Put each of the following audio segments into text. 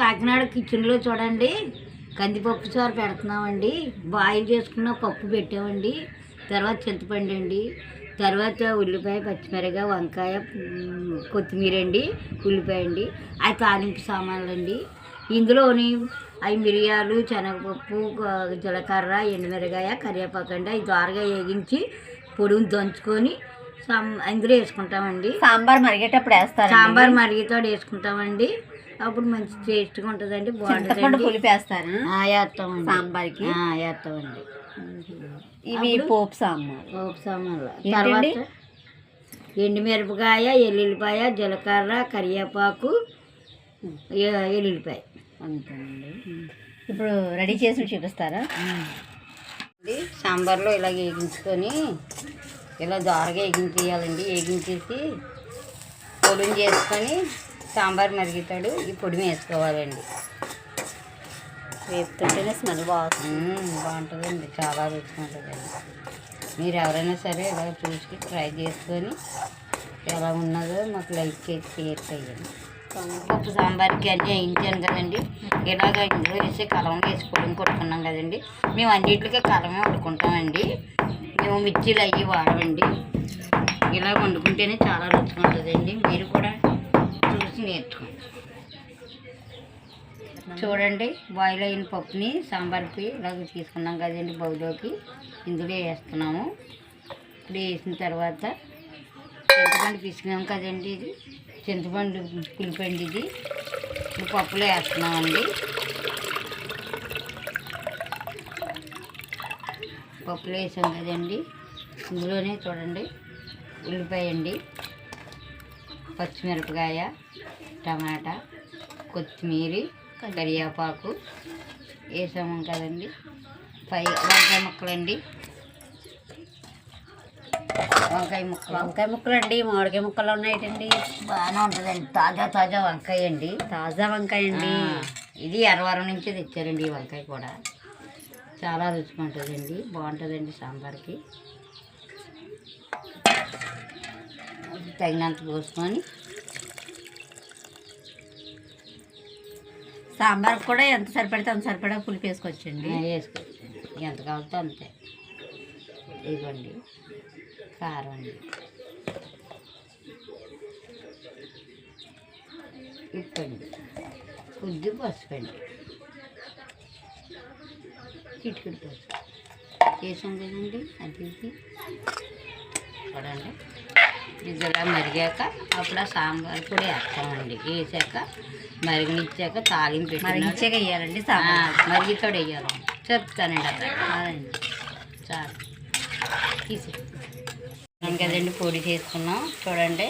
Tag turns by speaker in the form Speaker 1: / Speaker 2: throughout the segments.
Speaker 1: కాకినాడ కిచెన్లో చూడండి. కందిపప్పు చారు పెడుతున్నామండి. బాయిల్ చేసుకున్న పప్పు పెట్టామండి. తర్వాత చింతపండు అండి. తర్వాత ఉల్లిపాయ పచ్చిమిరప వంకాయ కొత్తిమీర అండి ఉల్లిపాయ అండి. అవి తాలింపు సామాన్లు అండి. ఇందులోని అవి మిరియాలు శనగపప్పు జీలకర్ర ఎండుమిరగాయ కరివేపాకు అండి. అవి ద్వారగా వేగించి పొడుగుని దంచుకొని సాం అందులో వేసుకుంటామండి.
Speaker 2: సాంబార్ మరిగేటప్పుడు వేస్తారు
Speaker 1: సాంబార్ మరిగితో వేసుకుంటామండి. అప్పుడు మంచి టేస్ట్గా ఉంటుందండి
Speaker 2: చింతపండు
Speaker 1: బాగుంటుందండి
Speaker 2: పులుపు వేస్తారు?
Speaker 1: ఆ, వేస్తామండి.
Speaker 2: సాంబార్కి?
Speaker 1: ఆ, వేస్తామండి.
Speaker 2: ఇవి పోపు సాంబార్.
Speaker 1: పోపు సామాన్లు
Speaker 2: ఏంటండి?
Speaker 1: తర్వాత ఎండుమిరపకాయ ఎల్లుల్లిపాయ జీలకర్ర కరివేపాకు ఎ- ఎల్లుల్లిపాయ.
Speaker 2: అంతేనండి. ఇప్పుడు రెడీ చేసి చూపిస్తారా?
Speaker 1: ఇది సాంబార్లో ఇలా వేగించుకొని ఇలా దోరగా వేగించేయాలండి. వేగించేసి పొడిని చేసుకొని సాంబార్ మరుగుతాడు ఈ పొడి వేసుకోవాలండి.
Speaker 2: వేపుతుంటేనే స్మెల్ బాగుంది
Speaker 1: మ్మ్, బాగుంటుందండి చాలా రుచిగా ఉంటుందండి. మీరు ఎవరైనా సరే ఇలా చూసి ట్రై చేసుకొని ఎలా ఉన్నదో మాకు లైక్ చేసి షేర్ చేయండి. పప్పు సాంబార్కి అన్నీ వేయించాను కదండి. ఇలాగ ఇందులో వేసి కలం వేసుకోవడం కొట్టుకున్నాం కదండి. మేము అన్నింటికి కలమే వండుకుంటామండి. మేము మిర్చీలు అయ్యి వాడమండి. ఇలా వండుకుంటేనే చాలా రుచిగా ఉంటుందండి. మీరు కూడా చూసి నేర్చుకోండి చూడండి బాయిల్ అయిన పప్పుని సాంబార్కి ఇలాగ తీసుకున్నాం కదండి బౌలోకి ఇందులో వేస్తున్నాము. ఇప్పుడు వేసిన తర్వాత చింతపండు పిసినాం కదండి ఇది. చింతపండు పులిపండి ఇది. పప్పులో వేస్తున్నామండి. పప్పులో వేసాం కదండి. ఇందులోనే చూడండి ఉల్లిపాయ అండి పచ్చిమిరపకాయ టమాటా కొత్తిమీర కరివేపాకు వేసాము కదండి. పై వంకాయ ముక్కలండి. వంకాయ ముక్కలు.
Speaker 2: వంకాయ ముక్కలు అండి మామిడికాయ ముక్కలు ఉన్నాయండి
Speaker 1: బాగానే ఉంటుందండి. తాజా తాజా వంకాయ అండి.
Speaker 2: తాజా వంకాయ అండి.
Speaker 1: ఇది ఎర్రవరం నుంచి తెచ్చారండి ఈ వంకాయ కూడా. చాలా రుచిగా ఉంటుందండి. బాగుంటుందండి సాంబార్కి. తగినంత పోసుకొని
Speaker 2: సాంబార్ కూడా ఎంత సరిపడితే అంత సరిపడా పులుపు వేసుకోవచ్చండి
Speaker 1: వేసుకోవచ్చు ఎంత కావాలో అంతే. ఇదిగోండి. కారం అండి. ఉప్పు కొద్ది పసుపు అండి పసుపు. చేసాం కదండి అది ఇది. చూడండి. ఇది ఇలా మరిగాక అప్పుడు ఆ సాంబార్ కూడా వేస్తామండి వేసాక మరిగనిచ్చాక తాలింపు
Speaker 2: మరిగించాక వేయాలండి
Speaker 1: మరిగితోడు వేయాలి. చెప్తానండి
Speaker 2: అదండి.
Speaker 1: చాలు. తీసి కదండి పొడి చేసుకున్నాం? చూడండి.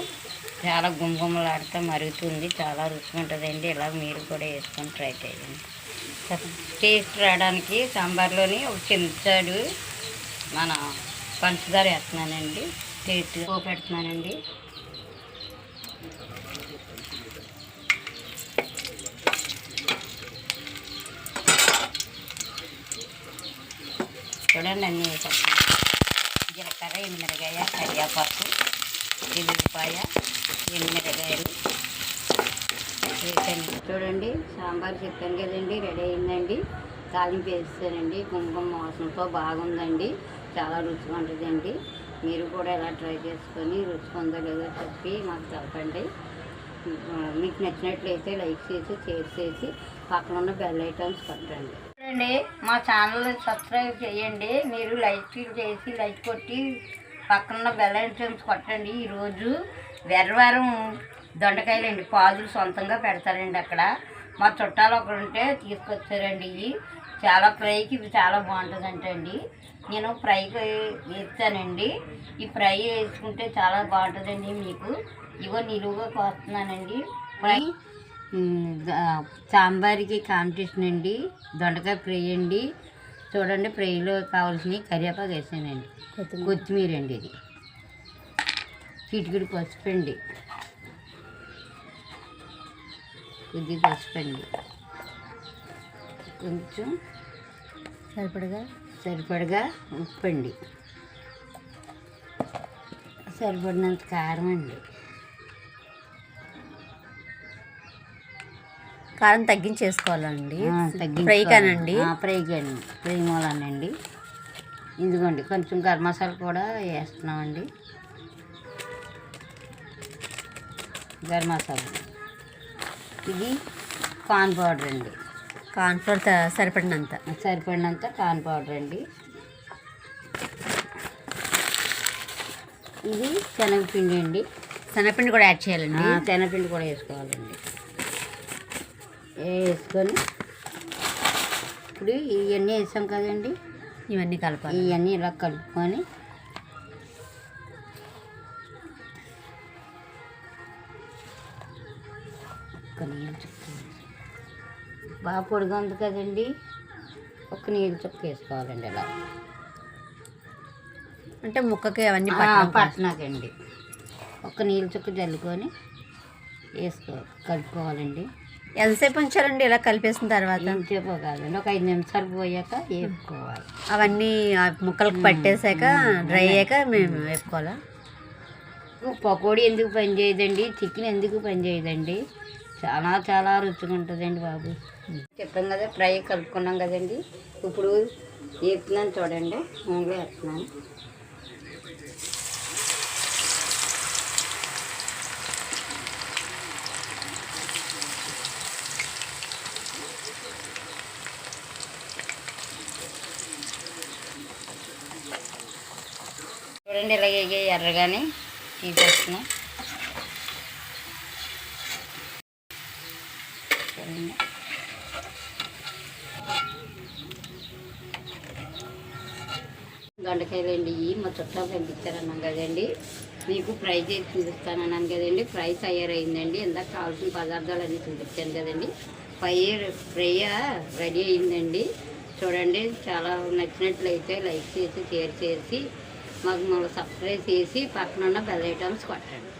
Speaker 1: చాలా గుమగుమలాడుతూ మరుగుతుంది. చాలా రుచిగా ఉంటుందండి. ఇలా మీరు కూడా వేసుకొని ట్రై చేయండి. టేస్ట్ రావడానికి సాంబార్లోని ఒక చెంచాడు మన పంచదార వేస్తున్నానండి. టేస్ట్ పెడుతున్నానండి. చూడండి అన్నీ వేసేస్తాను జీలకర్ర ఎనిమిరగాయ కరివేపాకు ఎల్లుల్లిపాయ ఎనిమిరగాయలు వేసాను. చూడండి సాంబార్ చెప్పాను కదండి రెడీ అయిందండి. తాలింపు వేస్తానండి కుంకుమ మోసంతో బాగుందండి. చాలా రుచిగా ఉంటుందండి. మీరు కూడా ఇలా ట్రై చేసుకొని రుచి పొందలేదో లేదో చెప్పి మాకు చెప్పండి. మీకు నచ్చినట్లయితే లైక్ చేసి షేర్ చేసి పక్కన ఉన్న బెల్ ఐటమ్స్ కొట్టండి. చూడండి మా ఛానల్ సబ్స్క్రైబ్ చేయండి. మీరు లైక్ చేసి లైక్ కొట్టి పక్కన ఉన్న బెల్ ఐటమ్స్ కొట్టండి. ఈరోజు వెర్రవారం దొండకాయలు అండి. పాదులు సొంతంగా పెడతారండి అక్కడ. మా చుట్టాలు ఒకరు ఉంటే తీసుకొచ్చారండి. ఇవి చాలా ఫ్రైకి ఇవి చాలా బాగుంటుందంట అండి. నేను ఫ్రైకి వేస్తానండి. ఈ ఫ్రై వేసుకుంటే చాలా బాగుంటుందండి మీకు. ఇగో నిలువుగా కోస్తున్నానండి. ఫ్రై సాంబార్కి కాంపిటీషన్ అండి. దొండకాయ ఫ్రై అండి. చూడండి ఫ్రైలో కావాల్సినవి కరివేపాకు వేసానండి.
Speaker 2: కొత్తిమీర.
Speaker 1: కొత్తిమీర అండి ఇది. చిటికిడి పసుపు అండి. కొద్దిగా పసుపు అండి. కొంచెం
Speaker 2: సరిపడగా?
Speaker 1: సరిపడగా ఉప్పు అండి సరిపడినంత కారం అండి.
Speaker 2: కారం తగ్గించేసుకోవాలండి.
Speaker 1: తగ్గించుకోవాలి.
Speaker 2: ఫ్రై కానండి
Speaker 1: ఆ, ఫ్రై కాని ఫ్రై మూలనండి. ఇదిగోండి కొంచెం గరం మసాలా కూడా వేస్తున్నామండి. గరం మసాలా. ఇది కార్న్ పౌడర్ అండి.
Speaker 2: కార్న్ఫ్లోర్ సరిపడినంత.
Speaker 1: సరిపడినంత కార్న్ పౌడర్ అండి. ఇది శనగపిండి అండి.
Speaker 2: శనగపిండి కూడా యాడ్ చేయాలండి.
Speaker 1: శనగపిండి కూడా వేసుకోవాలండి. వేసుకొని ఇప్పుడు ఇవన్నీ వేసాం కదండి.
Speaker 2: ఇవన్నీ కలపాలి.
Speaker 1: ఇవన్నీ ఇలా కలుపుకొని వేసి. బాగా పొడిగా ఉంది కదండి. ఒక నీళ్ళు చుక్క వేసుకోవాలండి ఇలా.
Speaker 2: అంటే ముక్కకి అవన్నీ.
Speaker 1: పట్నాకండి ఒక నీళ్ళు చుక్క జల్లుకొని వేసుకో కలుపుకోవాలండి.
Speaker 2: ఎంతసేపు ఉంచాలండి ఇలా కలిపేసిన తర్వాత?
Speaker 1: ఎంతసేపు కాదండి ఒక ఐదు నిమిషాలు పోయాక వేపుకోవాలి.
Speaker 2: అవన్నీ ఆ ముక్కలకు పట్టేశాక డ్రై అయ్యాక మేము వేపుకోవాలా?
Speaker 1: పకోడీ ఎందుకు పని చేయదండి చికెన్ ఎందుకు పని చేయదండి చాలా చాలా రుచిగా ఉంటుందండి బాబు. చెప్పాం కదా ఫ్రై కలుపుకున్నాం కదండి. ఇప్పుడు వేపుతున్నాను చూడండి నూనెలో వేస్తున్నాను. చూడండి ఇలాగే ఎర్రగానే తీసేస్తున్నాం. చూడండి దొండకాయలండి ఇవి మా చుట్టాలు పంపించారన్నాం కదండి. మీకు ఫ్రై చేసి చూపిస్తానన్నాను కదండి. ఫ్రై తయారైందండి ఇందాక కావాల్సిన పదార్థాలు అన్నీ చూపించాను కదండి. ఫ్రై ఫ్రై రెడీ అయిందండి. చూడండి చాలా నచ్చినట్లయితే లైక్ చేసి షేర్ చేసి మాకు మళ్ళీ సబ్స్క్రైబ్ చేసి పక్కన ఉన్న బెల్ ఐటమ్స్ కొట్టండి.